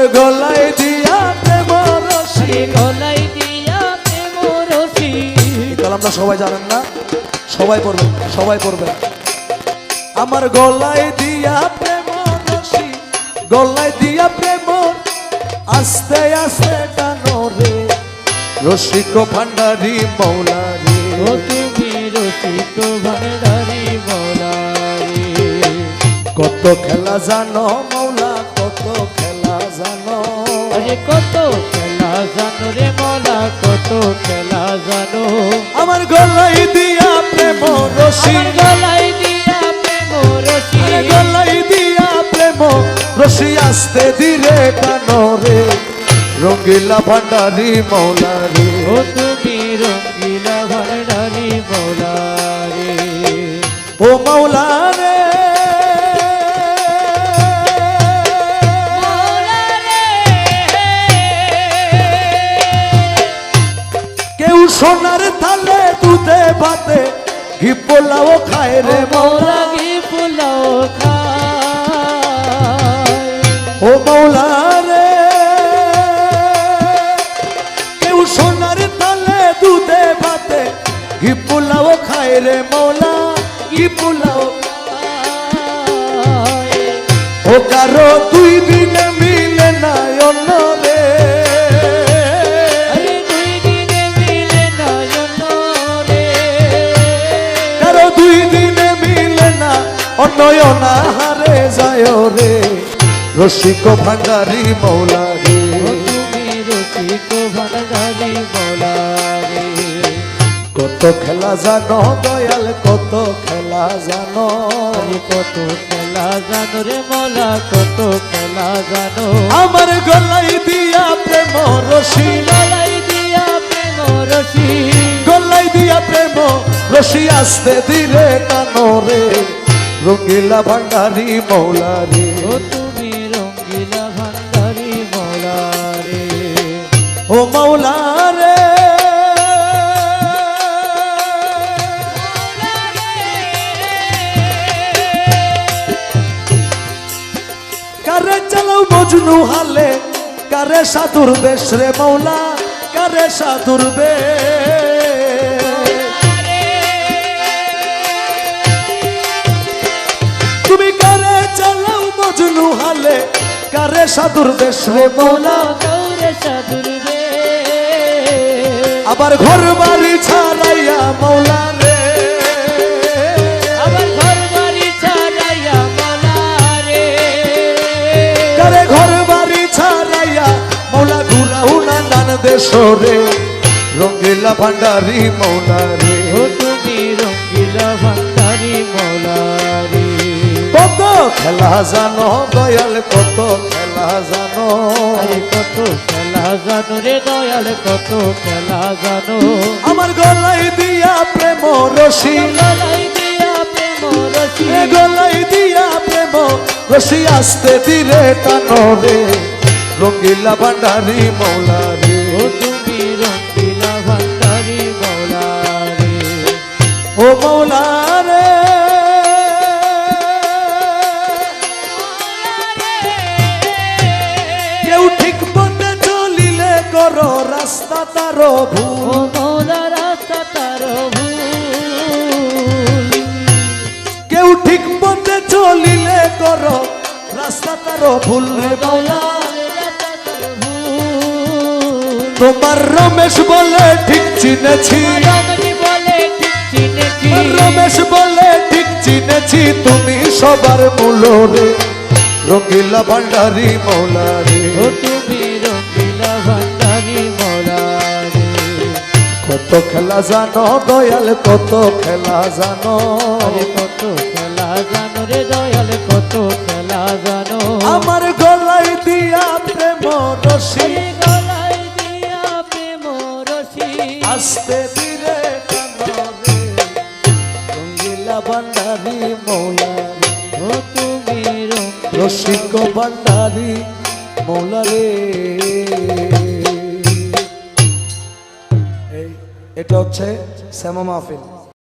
আমার গলায় দিয়া প্রেম রশি গলাই দিয়া প্রেম রসি। কালামটা সবাই জানেন না? সবাই পড়বেন সবাই পড়বেন। আমার গলায় দিয়া প্রেম রশি গলায় দিয়া প্রেম আস্তে আস্তে টানো রে। রসিক ভান্ডারি মৌলা রে। ও তুমি রসিক ভান্ডারি মৌলারি কত খেলা জানো কত খেলা জানো রে মলা কত খেলা জানো। আমার গলাই দিয়া প্রেম রশি। গলাই দিয়া প্রেম রসি গলাই দিয়া প্রেম আস্তে ধীরে কানো রে। রঙ্গিলা ভান্ডারি মৌলা রে। ও তুমি ভাতে ঘি পোলাও খায় রে মৌলা। মৌলাগি পোলাও ও মৌলা রে, কেউ সোনার তালে দুধে ভাতে ঘি পোলাও খায় রে মৌলা, ঘি পোলাও ও কারও দুই দিনে দুই দিনে মিলে না অন্যয়না হারে যায় রে। রসিক ভান্ডারি মৌলা রে। কত খেলা জানো দয়াল কত খেলা জানো। কত খেলা জানো রে মৌলা কত খেলা জানো। আমার গলাই দিয়া প্রেম রশি গলাই দিয়া প্রেম রসি গলাই দিয়া রশি আসতে ধীরে টানো রে রঙ্গিলা ভান্ডারি মৌলা রে ও তুমি রঙ্গিলা ভান্ডারি মৌলারি। ও মৌলা রে কারে চালাও মজনু হালে কারে সাধুর বেশ রে মৌলা কারে সাধুর বেশ। হালে কারে সাধুর বেশ রে মৌলা? গৌরে সাধুর রে আবার ঘর বাড়ি ছাড়াইয়া মৌলা রে। আবার ঘর বাড়ি ছাড়াইয়া মলা রে। কারে ঘর বাড়ি ছাড়াইয়া মৌলা ঘুরাও নানান দেশ রে। রঙ্গিলা ভান্ডারি মৌলা রে। ও তুমি রঙ্গিলা ভান্ডারি মৌলারি কত খেলা জানো দয়াল কত খেলা জানো। কত খেলা জানো রে দয়াল কত খেলা জানো। আমার গলাই দিয়া প্রেম রশি। গলাই দিয়া প্রেম রসি গলাই দিয়া প্রেম রশি আসতে ধীরে টানো রে। রঙ্গিলা ভান্ডারি মৌলা রাস্তা তার ভুল। মৌলা রাস্তা তার ভুল। কেউ ঠিক পথে চলিলে করো রাস্তা তার ভুল রে তোমার রমেশ বলে ঠিক চিনেছি। রমেশ বলে ঠিক চিনেছি। তুমি সবার মূল রে। রঙ্গিলা ভান্ডারি মৌলা রে। কত খেলা জানো। কত খেলা জানো রে দয়াল কত খেলা জানো। আমার গলায় দিয়া প্রেম রশি। আস্তে ধীরে টানো রে রঙ্গিলা ভান্ডারি মৌলা। রে রসিক ভান্ডারি মৌলা রে। এটা হচ্ছে শ্যামা মাহফিল।